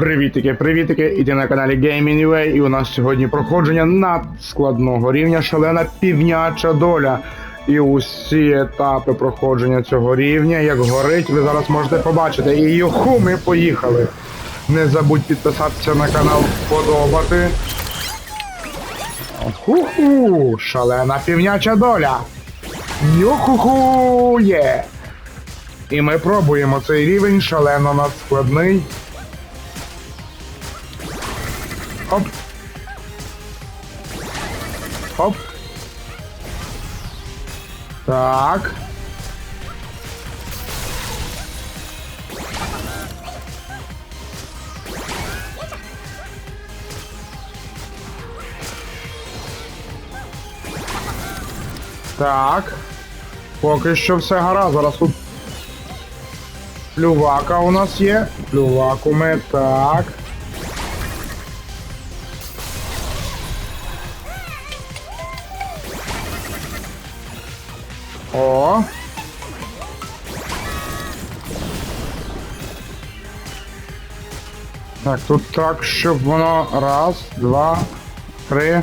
Привітики, привітики! Іди на каналі Gaming UA, і у нас сьогодні проходження надскладного рівня шалена півняча доля. І усі етапи проходження цього рівня, як горить, ви зараз можете побачити. І юху, ми поїхали. Не забудь підписатися на канал, вподобати. Ху-ху! Шалена півняча доля! Йоху-ху! Є! І ми пробуємо цей рівень шалено надскладний. Оп. Оп. Так. Так. Поки що все гаразд. Зараз тут плювака у нас є. Плюваку ми так. О. Так, тут так, щоб воно раз, два, три.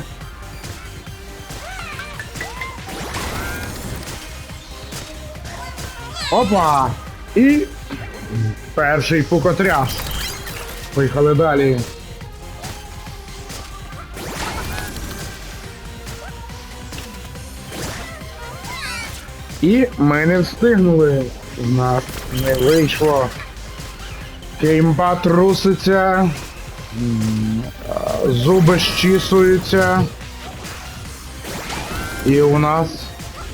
Опа! І перший пукотряс. Поїхали далі. І ми не встигнули. У нас не вийшло. Кеймба труситься. Зуби щісуються. І у нас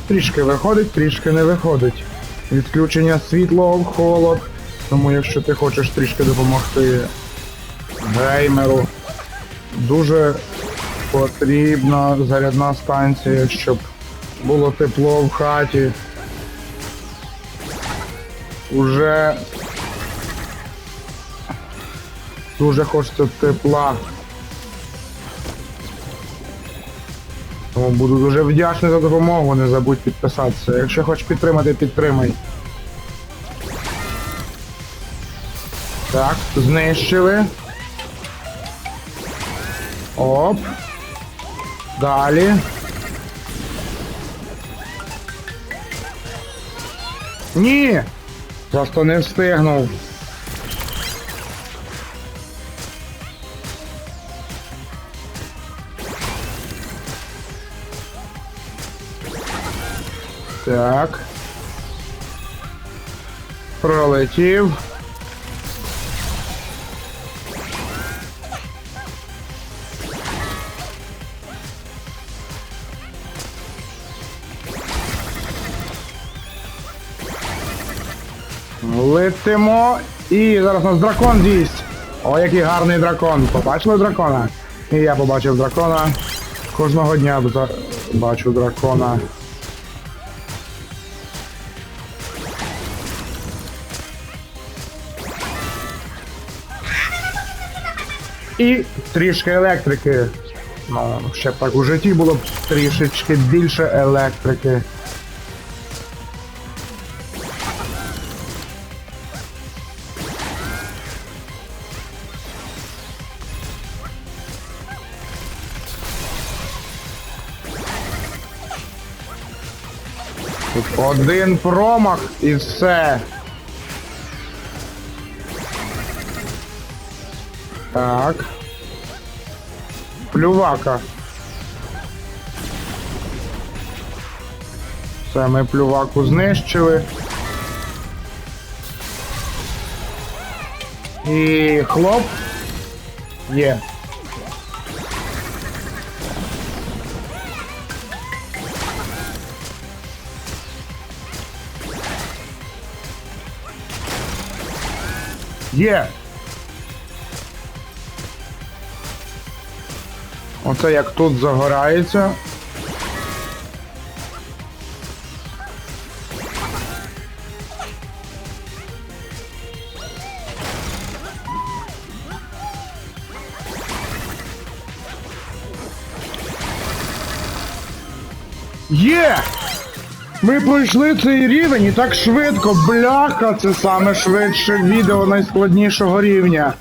трішки виходить, трішки не виходить. Відключення світло, холод. Тому якщо ти хочеш трішки допомогти геймеру, дуже потрібна зарядна станція, щоб було тепло в хаті. Уже дуже хочеться тепла. Тому буду дуже вдячний за допомогу, не забудь підписатися. Якщо хочеш підтримати, підтримай. Так, знищили. Оп. Далі. Ні! Просто не встигнув. Так. Пролетів. Летимо. І зараз нас дракон з'їсть. О, який гарний дракон. Побачили дракона? І я побачив дракона. Кожного дня бачу дракона. І трішки електрики. Ну, ще б так у житті було б трішечки більше електрики. Один промах і все. Так. Плювака. Все, ми плюваку знищили. І хлоп. Є. Є. Оце як тут загорається. Є! Ми пройшли цей рівень і так швидко, бляха, це саме швидше відео найскладнішого рівня.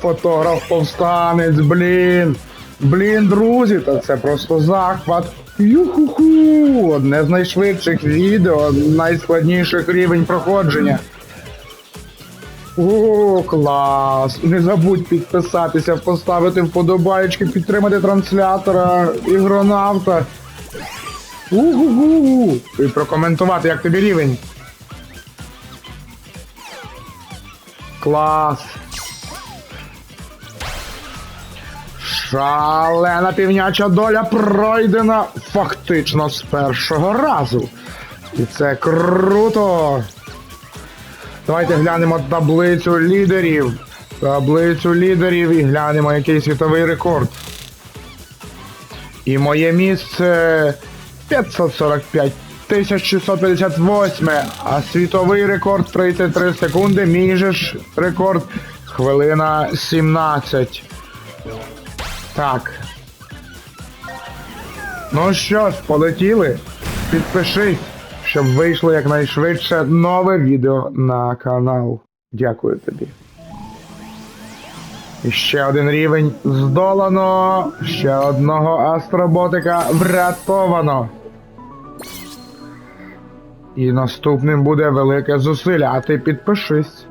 Фотограф повстанець, блін. Блін, друзі, та це просто захват. Юху-ху! Одне з найшвидших відео, найскладніших рівень проходження. О, клас! Не забудь підписатися, поставити вподобайки, підтримати транслятора, ігронавта. Угу-гу! І прокоментувати, як тобі рівень. Клас. Шалена півняча доля пройдена фактично з першого разу. І це круто. Давайте глянемо таблицю лідерів. Таблицю лідерів і глянемо, який світовий рекорд. І моє місце 545 1658, а світовий рекорд 33 секунди, мій ж рекорд хвилина 17. Так. Ну що ж, полетіли. Підпишись, щоб вийшло якнайшвидше нове відео на канал. Дякую тобі. І ще один рівень здолано. Ще одного астроботика врятовано. І наступним буде велике зусилля, а ти підпишись.